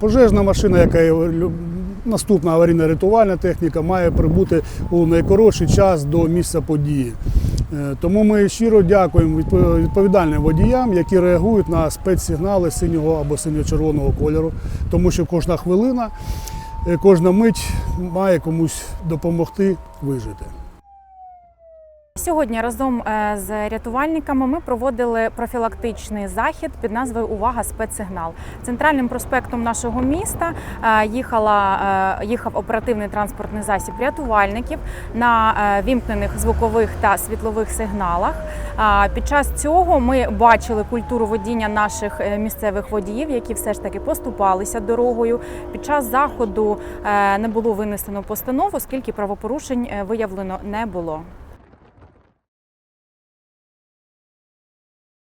Пожежна машина, яка є наступна аварійно-рятувальна техніка, має прибути у найкоротший час до місця події. Е, Тому ми щиро дякуємо відповідальним водіям, які реагують на спецсигнали синього або синьо-червоного кольору, тому що кожна хвилина, е, кожна мить має комусь допомогти вижити. Сьогодні разом е, з рятувальниками ми проводили профілактичний захід під назвою Увага спецсигнал. Центральним проспектом нашого міста е, їхала, е, їхав оперативний транспортний засіб рятувальників на вімкнених звукових та світлових сигналах. Під час цього ми бачили культуру водіння наших місцевих водіїв, які все ж таки поступалися дорогою. Під час заходу не було винесено постанову, оскільки правопорушень виявлено не було.